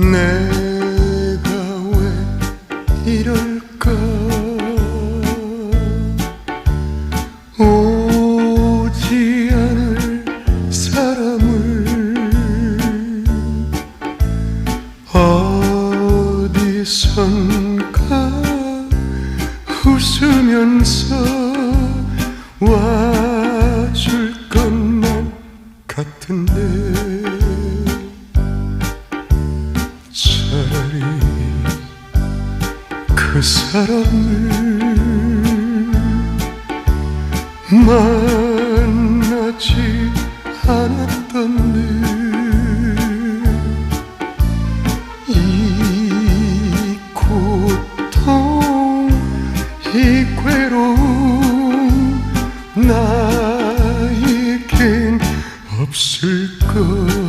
내가 왜 이럴까? 오지 않을 사람을 어디선가 웃으면서 와줄 것만 같은데 그 사람을 만나지 않았던 이 고통 이 괴로움 나에겐 없을까